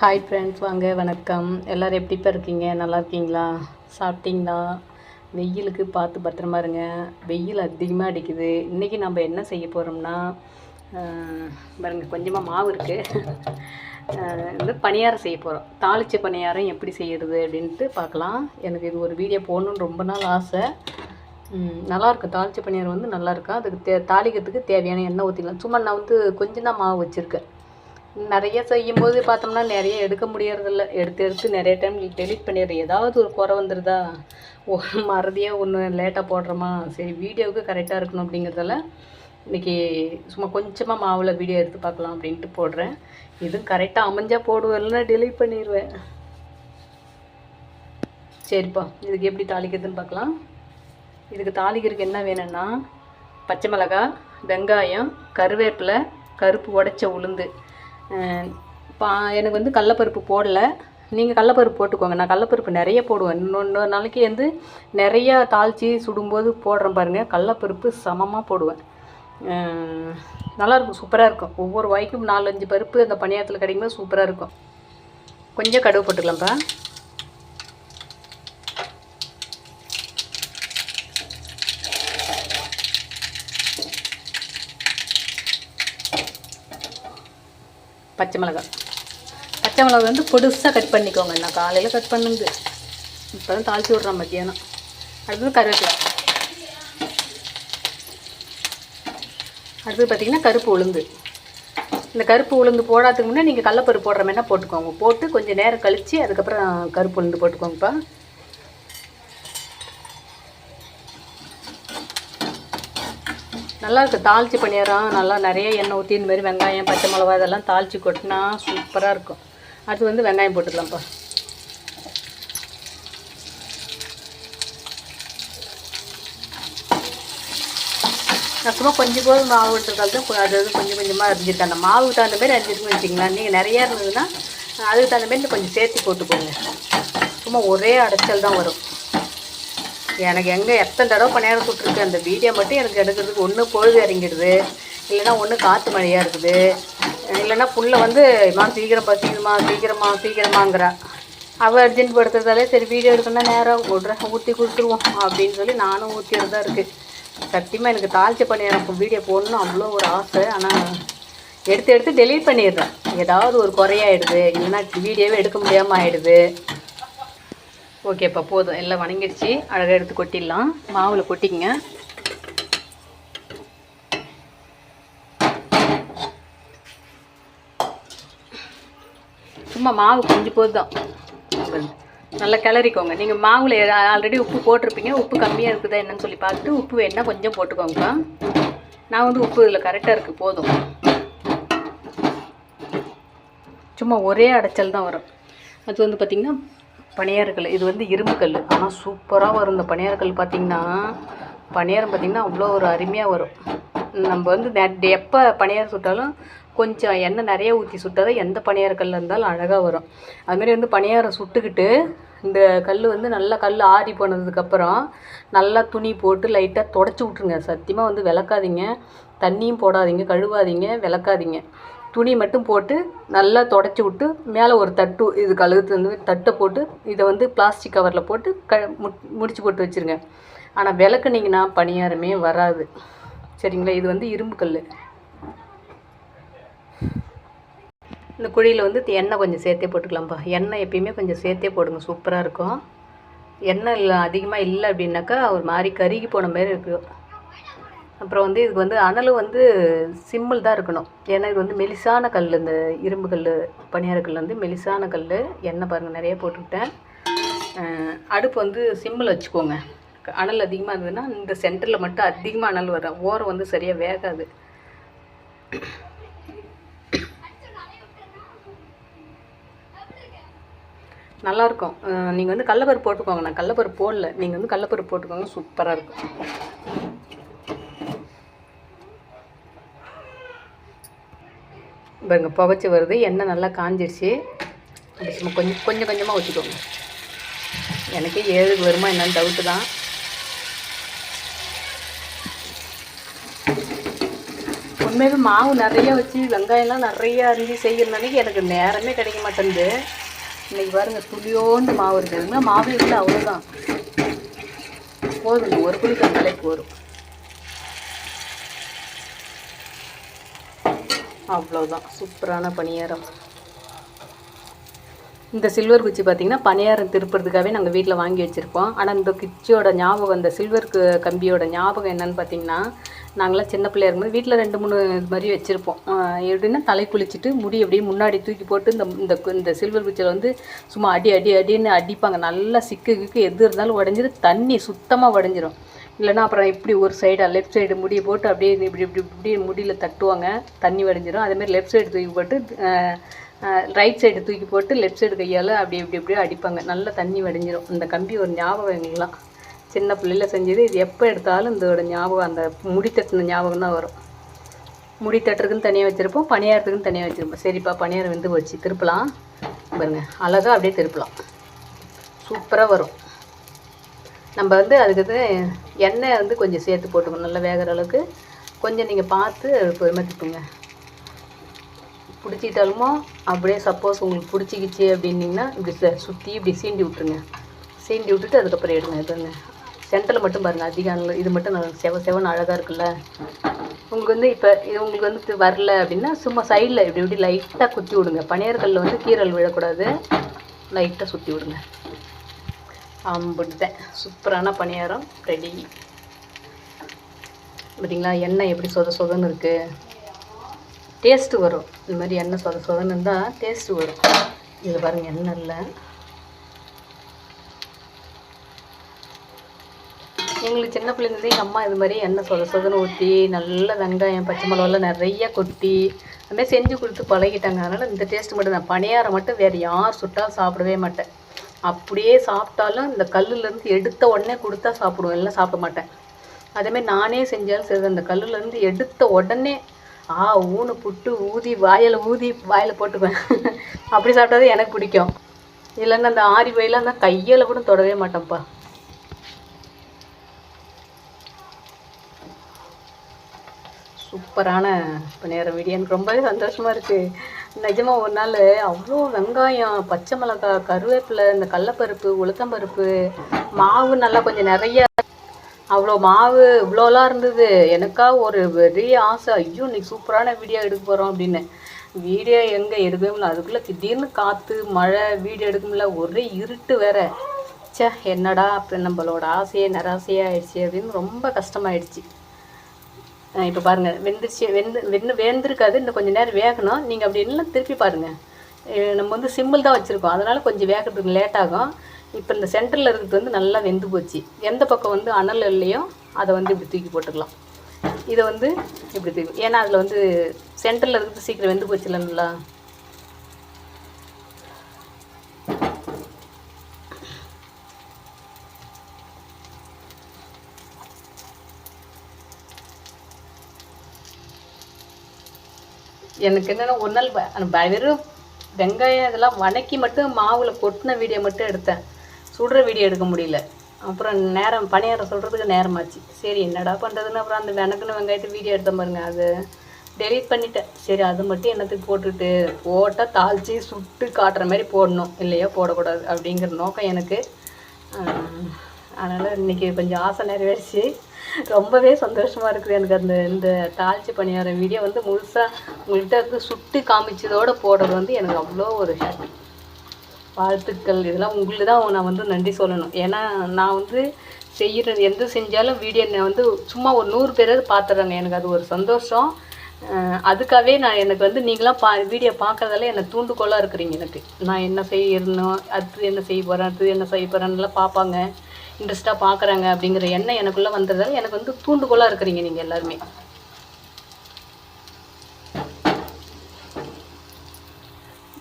Hi friends வாங்க வணக்கம். எல்லோரும் எப்படிப்பா இருக்கீங்க? நல்லா இருக்கீங்களா? சாப்பிட்டீங்களா? வெயிலுக்கு பார்த்து பத்திரமா இருங்க. வெயில் அதிகமாக அடிக்குது. இன்றைக்கி நம்ம என்ன செய்ய போகிறோம்னா பாருங்க கொஞ்சமாக மாவு இருக்குது வந்து பணியாரம் செய்ய போகிறோம் தாளிச்ச பணியாரம் எப்படி செய்கிறது அப்படின்ட்டு பார்க்கலாம். எனக்கு இது ஒரு வீடியோ போடணுன்னு ரொம்ப நாள் ஆசை. நல்லாயிருக்கும் தாளித்த தாளிச்ச பணியாரம் வந்து நல்லாயிருக்கும் அதுக்கு தே தாளிக்கிறதுக்கு தேவையான எண்ணெய் ஊற்றிக்கலாம் சும்மா நான் வந்து கொஞ்சம் தான் மாவு வச்சுருக்கேன். நிறைய செய்யும்போது பார்த்தோம்னா நிறைய எடுக்க முடியறதில்ல. எடுத்து எடுத்து நிறைய டைம் டெலிட் பண்ணிடுறேன் ஏதாவது ஒரு குறை வந்துடுதா ஒரு மறதியாக ஒன்று லேட்டாக போடுறோமா? சரி வீடியோவுக்கு கரெக்டாக இருக்கணும் அப்படிங்கிறதால இன்றைக்கி சும்மா கொஞ்சமாக மாவில் வீடியோ எடுத்து பார்க்கலாம் அப்படின்ட்டு போடுறேன். இதுவும் கரெக்டாக அமைஞ்சால் போடுவேன். இல்லைன்னா டெலீட் பண்ணிடுவேன் சரிப்பா இதுக்கு எப்படி தாளிக்கிறதுன்னு பார்க்கலாம். இதுக்கு தாளிக்கிறதுக்கு என்ன வேணும்னா பச்சை மிளகாய் வெங்காயம் கருவேப்பிலை கருப்பு உடைச்ச உளுந்து. பா எனக்கு வந்து கடலப்பருப்பு போடல. நீங்கள் கடலப்பருப்பு போட்டுக்கோங்க. நான் கடலப்பருப்பு நிறைய போடுவேன். இன்னொன்று நாளைக்கு வந்து நிறையா தாளித்து சுடும்போது போடுறேன் பாருங்கள் கடலப்பருப்பு சமமாக போடுவேன். நல்லாயிருக்கும் சூப்பராக இருக்கும். ஒவ்வொரு வாய்க்கும் நாலஞ்சு பருப்பு அந்த பணியாரத்தில் கிடைக்கும்போது சூப்பராக இருக்கும். கொஞ்சம் கடுகு போட்டுக்கலாம்ப்பா பச்சை மிளகாய் பச்சை மிளகாய் வந்து பொடுசாக கட் பண்ணிக்கோங்க. நான் காலையில் கட் பண்ணுது. இப்போ தான் தாளிச்சு விட்றேன் மத்தியானம். அடுத்தது கருவேப்பிலை. அடுத்தது பார்த்திங்கன்னா கருப்பு உளுந்து. இந்த கருப்பு உளுந்து போடாததுக்கு முன்னே நீங்கள் கடலப்பருப்பு போடுற மாதிரினா போட்டுக்கோங்க. போட்டு கொஞ்சம் நேரம் கழித்து அதுக்கப்புறம் கருப்பு உளுந்து போட்டுக்கோங்கப்பா. நல்லா இருக்குது தாளிச்சு பண்ணிடுறோம். நல்லா நிறைய எண்ணெய் ஊற்றி இந்த மாதிரி வெங்காயம் பச்சை மிளகா இதெல்லாம் தாளிச்சு கொட்டினா சூப்பராக இருக்கும். அடுத்து வந்து வெங்காயம் போட்டுக்கலாம்ப்பா. கஷ்டமாக சும்மா கொஞ்சம் போது மாவு விட்டுருக்கால் அது அது கொஞ்சம் கொஞ்சமாக அரிஞ்சிருக்கேன் அந்த மாவுக்கு தகுந்த மாதிரி அரிஞ்சிருக்குன்னு வச்சிங்களா நீங்கள் நிறையா இருந்ததுன்னா அதுக்கு தகுந்த மாதிரி கொஞ்சம் சேர்த்து போட்டுக்கோங்க. சும்மா ஒரே அடைச்சல் தான் வரும். எனக்கு எங்கே எத்தனை தடவை பணியாரம் சுட்டுருக்கு அந்த வீடியோ மட்டும் எனக்கு எடுக்கிறதுக்கு ஒன்று பொழுது இறங்கிடுது. இல்லைன்னா ஒன்று காற்று மழையாக இருக்குது. இல்லைன்னா புள்ள வந்து மா சீக்கிரம் பசிக்குதுமா சீக்கிரமா சீக்கிரமாங்கிறா அவள் அர்ஜென்ட் படுத்துறதாலே சரி வீடியோ எடுக்கணும்னா நேராக விட்ற ஊற்றி கொடுத்துருவோம் அப்படின்னு சொல்லி நானும் ஊற்றிட்டு தான் இருக்குது சத்தியமாக எனக்கு தாளிச்ச பணியாரம் வீடியோ போடணும் அவ்வளோ ஒரு ஆசை. ஆனால் எடுத்து எடுத்து டெலீட் பண்ணிடுறேன். ஏதாவது ஒரு குறையாயிடுது. இல்லைன்னா வீடியோவே எடுக்க முடியாமல் ஆகிடுது ஓகேப்பா போதும். எல்லாம் வணங்கிடுச்சு. அழகாக எடுத்து கொட்டிடலாம். மாவில் கொட்டிக்கங்க. சும்மா மாவு கொஞ்சம் போது தான் நல்லா கிளறிக்கோங்க. நீங்கள் மாவில் ஆல்ரெடி உப்பு போட்டிருப்பீங்க. உப்பு கம்மியாக இருக்குதா என்னன்னு சொல்லி பார்த்துட்டு உப்பு வேணா கொஞ்சம் போட்டுக்கோங்கப்பா. நான் வந்து உப்பு இதில் கரெக்டாக இருக்குது போதும். சும்மா ஒரே அடைச்சல் தான் வரும். அது வந்து பார்த்திங்கன்னா பணியாரக்கல் இது வந்து இரும்புக்கல் ஆனால் சூப்பராக வரும் இந்த பணியாரக்கல் பார்த்திங்கன்னா பணியாரம் பார்த்திங்கன்னா அவ்வளோ ஒரு அருமையாக வரும். நம்ம வந்து நெ- எப்போ பணியாரம் சுட்டாலும் கொஞ்சம் எண்ணெய் நிறைய ஊற்றி சுட்டாதான் எந்த பணியாரக்கல்ல இருந்தாலும் அழகாக வரும். அதுமாரி வந்து பணியாரம் சுட்டுக்கிட்டு இந்த கல் வந்து நல்லா கல் ஆறி போனதுக்கப்புறம் நல்லா துணி போட்டு லைட்டாக தொடச்சி விட்ருங்க சத்தியமாக வந்து விளக்காதீங்க. தண்ணியும் போடாதீங்க. கழுவாதீங்க. விளக்காதீங்க. துணி மட்டும் போட்டு நல்லா தொடச்சி விட்டு மேலே ஒரு தட்டு இது கழுத்து வந்து தட்டை போட்டு இதை வந்து பிளாஸ்டிக் கவரில் போட்டு க மு முடிச்சு போட்டு வச்சுருங்க. ஆனால் விளக்குனிங்கன்னா பணியாரமே வராது. சரிங்களா? இது வந்து இரும்பு கல் இந்த குழியில் வந்து எண்ணெய் கொஞ்சம் சேர்த்தே போட்டுக்கலாம்ப்பா எண்ணெய் எப்பயுமே கொஞ்சம் சேர்த்தே போடுங்க. சூப்பராக இருக்கும். எண்ணெய் இல்லை அதிகமாக இல்லை அப்படின்னாக்கா ஒரு மாதிரி கருகி போன மாதிரி இருக்கும் அப்புறம் வந்து இதுக்கு வந்து அனலும் வந்து சிம்மில் தான் இருக்கணும். ஏன்னா இது வந்து மெலிசான கல் இந்த இரும்பு கல் பனியார கல் வந்து மெலிசான கல் எண்ணெய் பாருங்கள் நிறைய போட்டுக்கிட்டேன். அடுப்பு வந்து சிம்மில் வச்சுக்கோங்க. அனல் அதிகமாக இருந்ததுன்னா இந்த சென்டரில் மட்டும் அதிகமாக அனல் வரும் ஓரம் வந்து சரியாக வேகாது. நல்லாயிருக்கும் நீங்கள் வந்து கடலப்பருப்பு போட்டுக்கோங்க. நான் கடலப்பருப்பு போடல. நீங்கள் வந்து கடலப்பருப்பு போட்டுக்கோங்க. சூப்பராக இருக்கும். பாருங்க புகச்சி வருது. எண்ணெய் நல்லா காஞ்சிருச்சு. அப்படி சும்மா கொஞ்சம் கொஞ்சம் கொஞ்சமாக ஊற்றிக்கோங்க எனக்கே ஏழு வருமா என்னன்னு டவுட்டு தான். உண்மையாகவே மாவு நிறைய வச்சு வெங்காயம்லாம் நிறைய அரிஞ்சு செய்கிற எனக்கு நேரமே கிடைக்க மாட்டேங்குது. இன்னைக்கு பாருங்க துளியோண்டு மாவு இருக்குதுன்னா மாவு இல்லை அவ்வளோதான் போதுங்க ஒரு குழி கண்டாலே போதும் அவ்வளோதான் சூப்பரான பணியாரம். இந்த சில்வர் குச்சி பார்த்தீங்கன்னா பணியாரம் திருப்புறதுக்காகவே நாங்கள் வீட்டில் வாங்கி வச்சுருப்போம் ஆனால் இந்த குச்சியோட ஞாபகம் இந்த சில்வர் கம்பியோட ஞாபகம் என்னன்னு பார்த்தீங்கன்னா நாங்களாம் சின்ன பிள்ளையா இருக்கும்போது வீட்டில் ரெண்டு மூணு இது மாதிரி வச்சுருப்போம். எப்படின்னா தலை குளிச்சுட்டு முடி அப்படியே முன்னாடி தூக்கி போட்டு இந்த இந்த கு- இந்த சில்வர் குச்சியில் வந்து சும்மா அடி அடி அடின்னு அடிப்பாங்க. நல்லா சிக்கு கிக்கு எது இருந்தாலும் உடஞ்சிடும் தண்ணி சுத்தமாக உடஞ்சிரும். இல்லைனா அப்புறம் இப்படி ஒரு சைடாக லெஃப்ட் சைடு முடியை போட்டு அப்படியே இப்படி இப்படி இப்படி முடியில் தட்டுவாங்க. தண்ணி வடிஞ்சிடும் அதேமாதிரி லெஃப்ட் சைடு தூக்கி போட்டு ரைட் சைடு தூக்கி போட்டு லெஃப்ட் சைடு கையால் அப்படி இப்படி இப்படியே அடிப்பாங்க. நல்லா தண்ணி வடிஞ்சிடும் இந்த கம்பி ஒரு ஞாபகம் எங்களுக்குலாம் சின்ன பிள்ளையில் செஞ்சது. இது எப்போ எடுத்தாலும் இதோட ஞாபகம் அந்த முடி தட்டின ஞாபகம் தான் வரும். முடி தட்டுறதுக்குன்னு தனியாக வச்சுருப்போம். பணியாரத்துக்குன்னு தனியாக வச்சுருப்போம். சரிப்பா பணியாரம் வெந்து போச்சு. திருப்பலாம். பாருங்கள் அழகாக அப்படியே திருப்பலாம். சூப்பராக வரும். நம்ம வந்து அதுக்கு வந்து எண்ணெய் வந்து கொஞ்சம் சேர்த்து போட்டுக்கணும் நல்லா வேகிற அளவுக்கு. கொஞ்சம் நீங்கள் பார்த்து பொறுமை பிடிச்சிட்டாலுமோ அப்படியே சப்போஸ் உங்களுக்கு பிடிச்சிக்கிச்சு அப்படின்னீங்கன்னா இப்படி சுற்றி இப்படி சீண்டி விட்டுருங்க. சீண்டி விட்டுட்டு அதுக்கப்புறம் எடுங்க இதுங்க சென்டரில் மட்டும் பாருங்கள் அதிக இது மட்டும் நல்லா செவ செவன் அழகாக இருக்குல்ல. உங்களுக்கு வந்து இப்போ இது உங்களுக்கு வந்து வரல அப்படின்னா சும்மா சைடில் இப்படி இப்படி லைட்டாக குத்தி விடுங்க. பனியர்களில் வந்து கீரல் விழக்கூடாது. லைட்டாக சுற்றி விடுங்க. அம்பிட்டுட்டேன் சூப்பரான பணியாரம் ரெடி. பார்த்தீங்களா எண்ணெய் எப்படி சொத சொதன்னு இருக்குது டேஸ்ட்டு வரும். இந்த மாதிரி எண்ணெய் சொத சொதன்னு இருந்தால் டேஸ்ட்டு வரும். இதில் பாருங்கள் எண்ணெய் இல்லை. எங்களுக்கு சின்ன பிள்ளைங்களே எங்கள் அம்மா இது மாதிரி எண்ணெய் சொத சொதன்னு ஊற்றி நல்ல வெங்காயம் பச்சை மிளகாலாம் நிறைய கொட்டி அது செஞ்சு கொடுத்து பழகிட்டாங்க. அதனால் இந்த டேஸ்ட் மட்டும் தான் பணியாரம் மட்டும் வேறு யார் சுட்டாலும் சாப்பிடவே மாட்டேன். அப்படியே சாப்பிட்டாலும் இந்த கல்லுலேருந்து எடுத்த உடனே கொடுத்தா சாப்பிடுவேன் இல்லை சாப்பிட மாட்டேன். அதேமாதிரி நானே செஞ்சாலும் சரி அந்த கல்லுலேருந்து எடுத்த உடனே ஆ ஊனு புட்டு ஊதி வாயில் ஊதி வாயில் போட்டுக்குவேன் அப்படி சாப்பிட்டாதான் எனக்கு பிடிக்கும். இல்லைன்னா அந்த ஆரி வயலாம் இருந்தால் கையில் கூட தொடவே மாட்டேன்ப்பா. சூப்பரான பணியார வீடியோ எனக்கு ரொம்பவே சந்தோஷமாக இருக்குது நிஜமாக ஒரு நாள் அவ்வளோ வெங்காயம் பச்சை மிளகாய் கருவேப்பிலை இந்த கடலப்பருப்பு உளுத்தம்பருப்பு மாவு நல்லா கொஞ்சம் நிறைய. அவ்வளோ மாவு இவ்வளோலாம் இருந்தது. எனக்கா ஒரு பெரிய ஆசை. ஐயோ இன்னைக்கு சூப்பரான வீடியோ எடுக்க போகிறோம் அப்படின்னு. வீடியோ எங்கே? எடுக்கவே முடியல அதுக்குள்ளே திடீர்னு காற்று மழை வீடியோ எடுக்க முடியல. ஒரே இருட்டு வேற. ச்சே என்னடா அப்படி நம்மளோட ஆசையே நிராசையே ஆயிடுச்சு அப்படின்னு ரொம்ப கஷ்டமாயிடுச்சு. இப்போ பாருங்கள் வெந்துருச்சு வெந்து வெந்து வேந்திருக்காது. இன்னும் கொஞ்சம் நேரம் வேகணும். நீங்கள் அப்படி இல்லைன்னா திருப்பி பாருங்கள் நம்ம வந்து சிம்பிள் தான் வச்சுருக்கோம். அதனால் கொஞ்சம் வேகிறதுக்கு லேட் ஆகும். இப்போ இந்த சென்டரில் இருக்கிறது வந்து நல்லா வெந்து போச்சு. எந்த பக்கம் வந்து அனல் இல்லையோ அதை வந்து இப்படி தூக்கி போட்டுக்கலாம். இதை வந்து இப்படி தூக்கி ஏன்னா அதில் வந்து சென்டரில் இருக்கிறது சீக்கிரம் வெந்து போச்சு இல்லைங்களா? எனக்கு என்னென்னா ஒரு நாள் அந்த வெறும் வெங்காயம் இதெல்லாம் வணக்கி மட்டும் மாவில் கொட்டின வீடியோ மட்டும் எடுத்தேன். சுடுற வீடியோ எடுக்க முடியல. அப்புறம் நேரம் பணியாரம் சொல்கிறதுக்கு நேரமாச்சு. சரி என்னடா பண்ணுறதுன்னு அப்புறம் அந்த வெனக்குன்னு வெங்காயத்தை வீடியோ எடுத்தேன் பாருங்க. அது டெலிட் பண்ணிட்டேன். சரி அது மட்டும் என்னத்துக்கு போட்டுட்டு போட்டால் தாளித்து சுட்டு காட்டுற மாதிரி போடணும். இல்லையா போடக்கூடாது அப்படிங்கிற நோக்கம் எனக்கு. அதனால் இன்றைக்கி கொஞ்சம் ஆசை நிறைவேறிச்சு. ரொம்பவே சந்தோஷமாக இருக்குது. எனக்கு அந்த இந்த தாளிச்சு பணியார வீடியோ வந்து முழுசாக உங்கள்கிட்ட வந்து சுட்டு காமிச்சதோடு போடுறது வந்து எனக்கு அவ்வளோ ஒரு ஹாப்பி வாழ்த்துக்கள். இதெல்லாம் உங்களுக்கு தான் நான் வந்து நன்றி சொல்லணும். ஏன்னா நான் வந்து செய்கிறது எந்த செஞ்சாலும் வீடியோ நான் வந்து சும்மா ஒரு நூறு பேராவது பார்த்துறாங்க எனக்கு அது ஒரு சந்தோஷம். அதுக்காகவே நான் எனக்கு வந்து நீங்களாம் பா வீடியோ பார்க்குறதால எனக்கு தூண்டுகோலாக இருக்கிறீங்க எனக்கு. நான் என்ன செய்யணும் அடுத்து என்ன செய்ய போகிறேன் அடுத்து என்ன செய்ய போகிறேன்னுலாம் பார்ப்பாங்க. இன்ட்ரெஸ்ட்டாக பார்க்குறாங்க அப்படிங்கிற எண்ணம் எனக்குள்ளே வந்ததால எனக்கு வந்து தூண்டுகோலாக இருக்கிறீங்க நீங்கள் எல்லாருமே.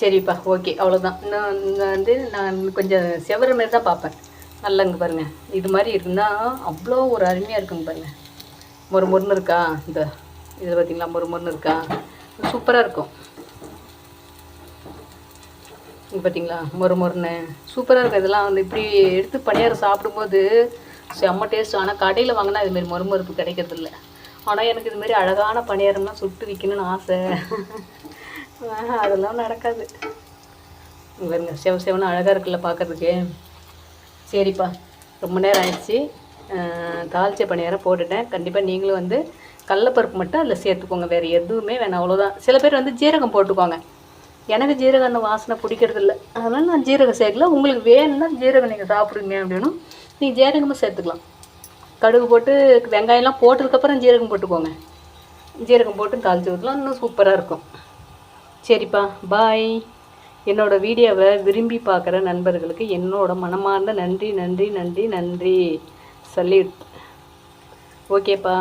சரிப்பா ஓகே அவ்வளோதான் நான் வந்து நான் கொஞ்சம் செவர மாதிரி தான் பார்ப்பேன். நல்லங்க பாருங்கள் இது மாதிரி இருந்தால் அவ்வளோ ஒரு அருமையாக இருக்குங்க பாருங்கள் மொறு மொறுன்னு இருக்கா? இந்த இது பார்த்தீங்களா மொறு மொறுன்னு இருக்கா? சூப்பராக இருக்கும். பார்த்தீங்களா மொறு மொறுன்னு சூப்பராக இருக்கும். இதெல்லாம் வந்து இப்படி எடுத்து பணியாரம் சாப்பிடும்போது செம்ம டேஸ்ட் ஆனால் கடையில் வாங்கினா இதுமாரி மொறுமொறுப்பு கிடைக்கிறதில்ல. ஆனால் எனக்கு இதுமாரி அழகான பணியாரம்லாம் சுட்டு விற்கணும்னு ஆசை. அதெல்லாம் நடக்காது. இங்க பாருங்க செவ செவன்னு அழகாக இருக்குல்ல பார்க்குறதுக்கு சரிப்பா ரொம்ப நேரம் ஆயிடுச்சு. தாளிச்ச பணியாரம் போட்டுட்டேன். கண்டிப்பாக நீங்களும் வந்து கடலப்பருப்பு மட்டும் அதில் சேர்த்துக்கோங்க. வேறு எதுவுமே வேணாம். அவ்வளோதான் சில பேர் வந்து ஜீரகம் போட்டுக்கோங்க. எனக்கு ஜீரகம் அந்த வாசனை பிடிக்கிறது இல்லை. அதனால் நான் ஜீரகம் சேர்க்கல. உங்களுக்கு வேணும்னா ஜீரகம் நீங்கள் சாப்பிடுங்க அப்படின்னா நீங்கள் ஜீரகமும் சேர்த்துக்கலாம். கடுகு போட்டு வெங்காயம்லாம் போட்டதுக்கப்புறம் ஜீரகம் போட்டுக்கோங்க. ஜீரகம் போட்டு தாளித்து ஊற்றலாம் இன்னும் சூப்பராக இருக்கும். சரிப்பா பாய் என்னோடய வீடியோவை விரும்பி பார்க்குற நண்பர்களுக்கு என்னோட மனமார்ந்த நன்றி நன்றி நன்றி நன்றி. சல்யூட் ஓகேப்பா.